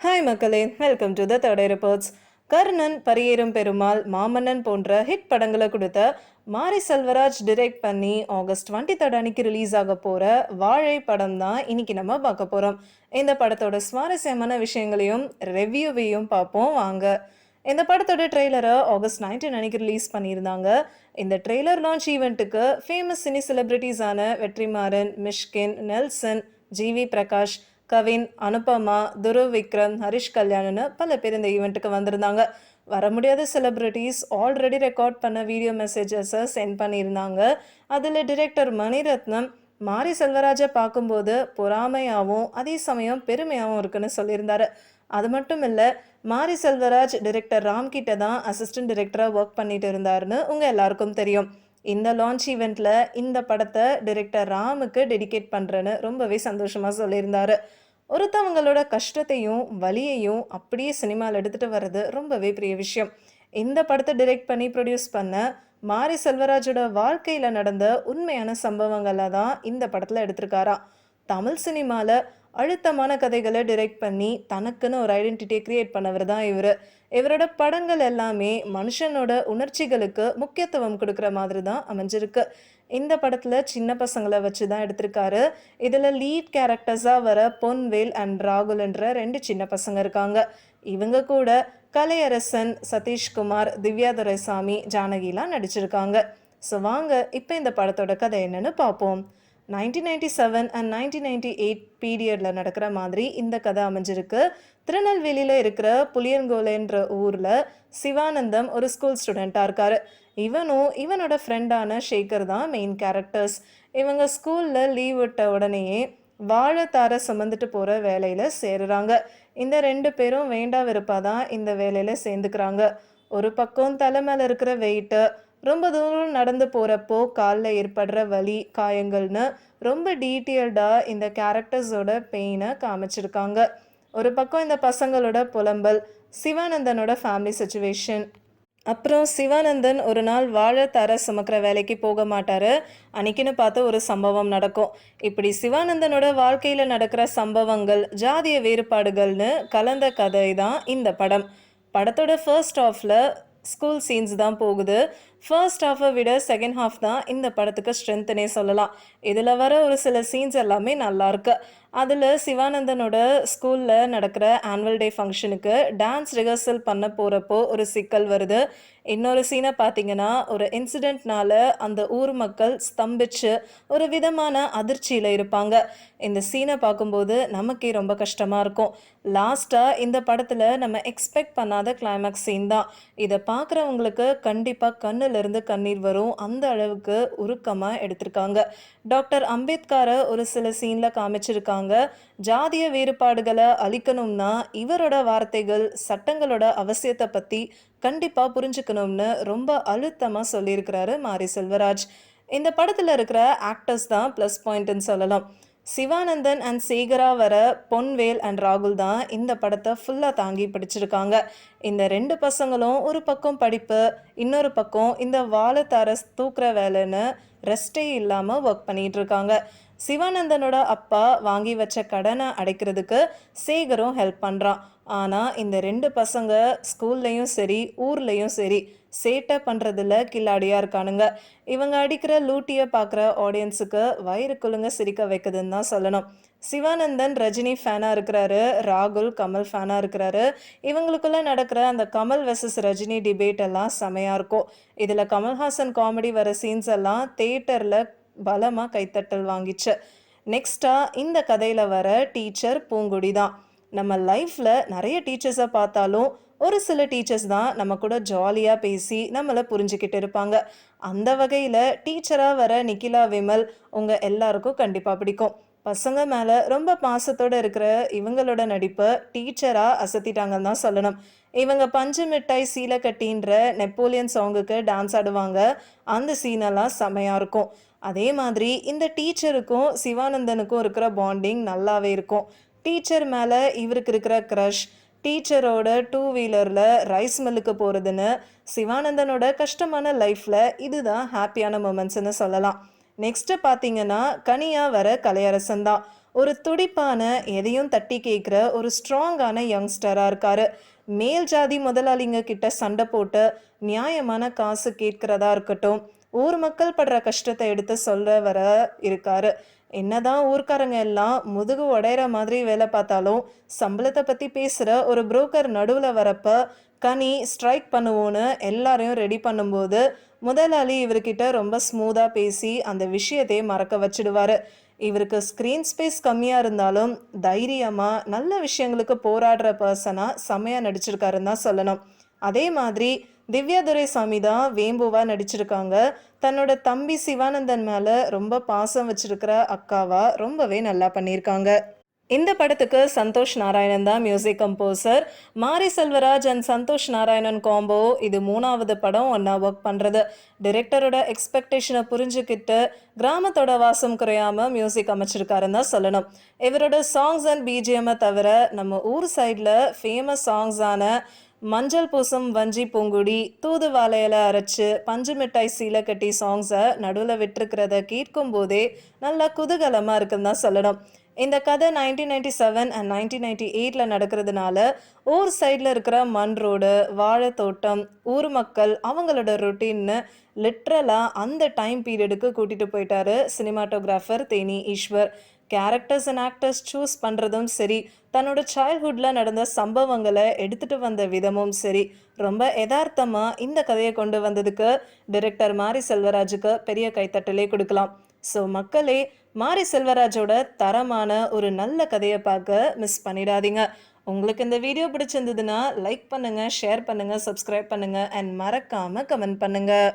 Hi மக்களே. Welcome to the third reports Karnan Pariyerum Perumal Maamannan போன்ற hit படங்களை கொடுத்த மாரி செல்வராஜ் டிரெக்ட் பண்ணி ஆகஸ்ட் டுவெண்ட்டி தேர்ட் அன்னைக்கு ரிலீஸ் ஆக போகிற வாழை படம் தான் இன்னைக்கு நம்ம பார்க்க போகிறோம் இந்த படத்தோட சுவாரஸ்யமான விஷயங்களையும் ரிவ்யூவையும் பார்ப்போம். வாங்க. இந்த படத்தோட ட்ரெய்லரை ஆகஸ்ட் நைன்டீன் அன்னைக்கு ரிலீஸ் பண்ணியிருந்தாங்க. இந்த ட்ரெய்லர் லான்ச் ஈவெண்ட்டுக்கு ஃபேமஸ் சினி செலிபிரிட்டிஸான வெற்றிமாறன் மிஷ்கின் நெல்சன் ஜிவி பிரகாஷ் கவின் அனுபமா துருவ் விக்ரம் ஹரிஷ் கல்யாணுன்னு பல பேர் இந்த ஈவெண்ட்டுக்கு வந்திருந்தாங்க. வர முடியாத செலிப்ரிட்டிஸ் ஆல்ரெடி ரெக்கார்ட் பண்ண வீடியோ மெசேஜஸை சென்ட் பண்ணியிருந்தாங்க. அதில் டிரெக்டர் மணிரத்னம் மாரி செல்வராஜை பார்க்கும்போது பொறாமையாகவும் அதே சமயம் பெருமையாகவும் இருக்குன்னு சொல்லியிருந்தாரு. அது மட்டும் இல்லை மாரி செல்வராஜ் டிரெக்டர் ராம்கிட்ட தான் அசிஸ்டன்ட் டிரெக்டராக ஒர்க் பண்ணிட்டு இருந்தாருன்னு உங்கள் எல்லாருக்கும் தெரியும். இந்த லான்ச் ஈவெண்ட்டில் இந்த படத்தை டிரெக்டர் ராமுக்கு டெடிகேட் பண்ணுறேன்னு ரொம்பவே சந்தோஷமாக சொல்லியிருந்தார். ஒருத்தவங்களோட கஷ்டத்தையும் வலியையும் அப்படியே சினிமாவில் எடுத்துகிட்டு வர்றது ரொம்பவே பெரிய விஷயம். இந்த படத்தை டிரெக்ட் பண்ணி ப்ரொடியூஸ் பண்ண மாரி செல்வராஜோட வாழ்க்கையில் நடந்த உண்மையான சம்பவங்களை தான் இந்த படத்தில் எடுத்திருக்காரா. தமிழ் சினிமாவில் அழுத்தமான கதைகளை டிரெக்ட் பண்ணி தனக்குன்னு ஒரு ஐடென்டிட்டியை கிரியேட் பண்ணவர் தான் இவர். இவரோட படங்கள் எல்லாமே மனுஷனோட உணர்ச்சிகளுக்கு முக்கியத்துவம் கொடுக்குற மாதிரி தான் அமைஞ்சிருக்கு. இந்த படத்தில் சின்ன பசங்களை வச்சு தான் எடுத்திருக்காரு. இதில் லீட் கேரக்டர்ஸாக வர பொன்வேல் அண்ட் ராகுல்ன்ற ரெண்டு சின்ன பசங்க இருக்காங்க. இவங்க கூட கலையரசன் சதீஷ்குமார் திவ்யா துரைசாமி ஜானகிலாம் நடிச்சிருக்காங்க. ஸோ வாங்க இப்போ இந்த படத்தோட கதை என்னன்னு பார்ப்போம். Nineteen ninety seven and nineteen ninety eight பீரியடில் நடக்கிற மாதிரி இந்த கதை அமைஞ்சிருக்கு. திருநெல்வேலியில் இருக்கிற புளியங்கோலைன்ற ஊரில் சிவானந்தம் ஒரு ஸ்கூல் ஸ்டூடெண்ட்டாக இருக்கார். இவனும் இவனோட ஃப்ரெண்டான ஷேகர் தான் மெயின் கேரக்டர்ஸ் இவங்க ஸ்கூலில் லீவ் விட்ட உடனேயே வாழைத்தார சுமந்துட்டு போகிற வேலையில் சேருறாங்க. இந்த ரெண்டு பேரும் வேண்டா விருப்பாக தான் இந்த வேலையில் சேர்ந்துக்கிறாங்க. ஒரு பக்கம் தலை மேலே இருக்கிற வெயிட்டு ரொம்ப தூரம் நடந்து போகிறப்போ காலில் ஏற்படுற வலி காயங்கள்னு ரொம்ப டீட்டெயில்டாக இந்த கேரக்டர்ஸோட பெயினை காமிச்சிருக்காங்க. ஒரு பக்கம் இந்த பசங்களோட புலம்பல் சிவானந்தனோட ஃபேமிலி சுச்சுவேஷன் அப்புறம் சிவானந்தன் ஒரு நாள் வாழை தர சுமக்கிற வேலைக்கு போக மாட்டார். அன்னைக்குன்னு பார்த்து ஒரு சம்பவம் நடக்கும். இப்படி சிவானந்தனோட வாழ்க்கையில் நடக்கிற சம்பவங்கள் ஜாதிய வேறுபாடுகள்னு கலந்த கதை தான் இந்த படம். படத்தோட ஃபர்ஸ்ட் ஆஃபில் ஸ்கூல் சீன்ஸ் தான் போகுது. ஃபர்ஸ்ட் ஹாஃபை விட செகண்ட் ஹாஃப் தான் இந்த படத்துக்கு ஸ்ட்ரென்த்துனே சொல்லலாம். இதில் வர ஒரு சில சீன்ஸ் எல்லாமே நல்லாயிருக்கு அதில் சிவானந்தனோட ஸ்கூலில் நடக்கிற ஆனுவல் டே ஃபங்க்ஷனுக்கு டான்ஸ் ரிஹர்சல் பண்ண போகிறப்போ ஒரு சிக்கல் வருது. இன்னொரு சீனை பார்த்தீங்கன்னா ஒரு இன்சிடெண்ட்னால அந்த ஊர் மக்கள் ஸ்தம்பிச்சு ஒரு விதமான அதிர்ச்சியில் இருப்பாங்க. இந்த சீனை பார்க்கும்போது நமக்கே ரொம்ப கஷ்டமாக இருக்கும். லாஸ்ட்டாக இந்த படத்தில் நம்ம எக்ஸ்பெக்ட் பண்ணாத கிளைமேக்ஸ் சீன் தான். இதை பார்க்குறவங்களுக்கு கண்டிப்பாக கண்களிலிருந்து கண்ணீர் வரும். அந்த அளவுக்கு உருக்கமாக எடுத்திருக்காங்க. டாக்டர் அம்பேத்கரை ஒரு சில சீனில் காமிச்சிருக்காங்க. ஜாதிய வேறுபாடுகளை அழிக்கணும்னா இவரோட வார்த்தைகள் சட்டங்களோட அவசியத்தை பற்றி கண்டிப்பாக புரிஞ்சுக்கணும்னு ரொம்ப அழுத்தமாக சொல்லியிருக்கிறாரு மாரி செல்வராஜ். இந்த படத்தில் இருக்கிற ஆக்டர்ஸ் தான் ப்ளஸ் பாயிண்ட்னு சொல்லலாம். சிவானந்தன் அண்ட் சேகரா வர பொன்வேல் அண்ட் ராகுல் தான் இந்த படத்தை ஃபுல்லாக தாங்கி பிடிச்சிருக்காங்க. இந்த ரெண்டு பசங்களும் ஒரு பக்கம் படிப்பு இன்னொரு பக்கம் இந்த வாழத்தாரஸ் தூக்குற வேலைன்னு ரெஸ்டே இல்லாமல் ஒர்க் பண்ணிட்டு இருக்காங்க. சிவானந்தனோட அப்பா வாங்கி வச்ச கடனை அடைக்கிறதுக்கு சேகரும் ஹெல்ப் பண்ணுறான் ஆனால் இந்த ரெண்டு பசங்க ஸ்கூல்லையும் சரி ஊர்லேயும் சரி சேட்டை பண்ணுறதுல கில்லாடியாக இருக்கானுங்க. இவங்க அடிக்கிற லூட்டியை பார்க்குற ஆடியன்ஸுக்கு வயிறு குழுங்க சிரிக்க வைக்குதுன்னு தான் சொல்லணும். சிவானந்தன் ரஜினி ஃபேனாக இருக்கிறாரு ராகுல் கமல் ஃபேனாக இருக்கிறாரு. இவங்களுக்குள்ளே நடக்கிற அந்த கமல் வெர்சஸ் ரஜினி டிபேட் எல்லாம் செமையாக இருக்கும். இதில் கமல்ஹாசன் காமெடி வர சீன்ஸ் எல்லாம் தேட்டரில் பலமாக கைத்தட்டல் வாங்கிச்சு. நெக்ஸ்ட்டாக இந்த கதையில் வர டீச்சர் பூங்குடி தான். நம்ம லைஃப்பில் நிறைய டீச்சர்ஸை பார்த்தாலும் ஒரு சில டீச்சர்ஸ் தான் நம்ம கூட ஜாலியாக பேசி நம்மளை புரிஞ்சுக்கிட்டு இருப்பாங்க. அந்த வகையில் டீச்சராக வர நிக்கிலா விமல் உங்கள் எல்லாருக்கும் கண்டிப்பாக பிடிக்கும். பசங்க மேலே ரொம்ப பாசத்தோடு இருக்கிற இவங்களோட நடிப்பை டீச்சராக அசத்திட்டாங்கன்னு தான் சொல்லணும். இவங்க பஞ்சு மிட்டாய் சீலை கட்டின்ற நெப்போலியன் சாங்குக்கு டான்ஸ் ஆடுவாங்க. அந்த சீனெல்லாம் செமையாக இருக்கும். அதே மாதிரி இந்த டீச்சருக்கும் சிவானந்தனுக்கும் இருக்கிற பாண்டிங் நல்லாவே இருக்கும். டீச்சர் மேலே இவருக்கு இருக்கிற க்ரஷ் டீச்சரோட டூ வீலரில் ரைஸ் மில்லுக்கு போகிறதுன்னு சிவானந்தனோட கஷ்டமான லைஃப்பில் இதுதான் ஹாப்பியான மூமெண்ட்ஸ்னு சொல்லலாம். நெக்ஸ்ட்டு பார்த்தீங்கன்னா கனியா வர கலையரசன் தான். ஒரு துடிப்பான எதையும் தட்டி கேட்குற ஒரு ஸ்ட்ராங்கான யங்ஸ்டராக இருக்காரு. மேல் ஜாதி முதலாளிங்க கிட்ட சண்டை போட்டு நியாயமான காசு கேட்கிறதா இருக்கட்டும் ஊர் மக்கள் படுற கஷ்டத்தை எடுத்து சொல்ல வர இருக்காரு. என்னதான் ஊர்க்காரங்க எல்லாம் முதுகு உடையிற மாதிரி வேலை பார்த்தாலும் சம்பளத்தை பற்றி பேசுகிற ஒரு புரோக்கர் நடுவில் வரப்ப கனி ஸ்ட்ரைக் பண்ணுவோன்னு எல்லாரையும் ரெடி பண்ணும்போது முதலாளி இவர்கிட்ட ரொம்ப ஸ்மூத்தாக பேசி அந்த விஷயத்தையே மறக்க வச்சிடுவார். இவருக்கு ஸ்க்ரீன் ஸ்பேஸ் கம்மியாக இருந்தாலும் தைரியமாக நல்ல விஷயங்களுக்கு போராடுற பர்சனாக செம்மையாக நடிச்சிருக்காருன்னு தான் சொல்லணும். அதே மாதிரி திவ்யா துரைசாமி தான் வேம்புவா நடிச்சிருக்காங்க. தன்னோட தம்பி சிவானந்தன் மேலே ரொம்ப பாசம் வச்சிருக்கிற அக்காவா ரொம்பவே நல்லா பண்ணியிருக்காங்க. இந்த படத்துக்கு சந்தோஷ் நாராயணன் தான் music composer Mari Selvaraj and Santhosh Narayanan combo இது மூணாவது படம் ஒன்றா ஒர்க் பண்ணுறது டிரெக்டரோட எக்ஸ்பெக்டேஷனை புரிஞ்சுக்கிட்டு கிராமத்தோட வாசம் குறையாமல் மியூசிக் அமைச்சிருக்காருன்னு தான் சொல்லணும். இவரோட சாங்ஸ் அண்ட் பிஜிஎம்மை தவிர நம்ம ஊர் சைடில் ஃபேமஸ் சாங்ஸான மஞ்சள் பூசம் வஞ்சி பூங்குடி தூதுவாலையில அரைச்சு பஞ்சு மிட்டாய் சீலை கட்டி சாங்ஸை நடுவில் விட்டுருக்கிறத கேட்கும் போதே நல்லா குதூகலமாக இருக்குன்னு தான் சொல்லணும். இந்த கதை nineteen ninety seven and nineteen ninety எயிட்டில் நடக்கிறதுனால ஊர் சைடில் இருக்கிற மண் ரோடு வாழைத்தோட்டம் ஊர் மக்கள் அவங்களோட ரொட்டீன்னு லிட்ரலாக அந்த டைம் பீரியடுக்கு கூட்டிகிட்டு போயிட்டாரு cinematographer Theni Eswar. Characters and actors choose பண்ணுறதும் சரி. தன்னோட சைல்ட்ஹுட்டில் நடந்த சம்பவங்களை எடுத்துகிட்டு வந்த விதமும் சரி. ரொம்ப யதார்த்தமாக இந்த கதையை கொண்டு வந்ததுக்கு டிரெக்டர் மாரி செல்வராஜுக்கு பெரிய கைத்தட்டலே கொடுக்கலாம். ஸோ மக்களே மாரி செல்வராஜோட தரமான ஒரு நல்ல கதையை பார்க்க மிஸ் பண்ணிடாதீங்க. உங்களுக்கு இந்த வீடியோ பிடிச்சிருந்ததுன்னா லைக் பண்ணுங்கள் ஷேர் பண்ணுங்கள் சப்ஸ்கிரைப் பண்ணுங்கள் அண்ட் மறக்காமல் கமெண்ட் பண்ணுங்கள்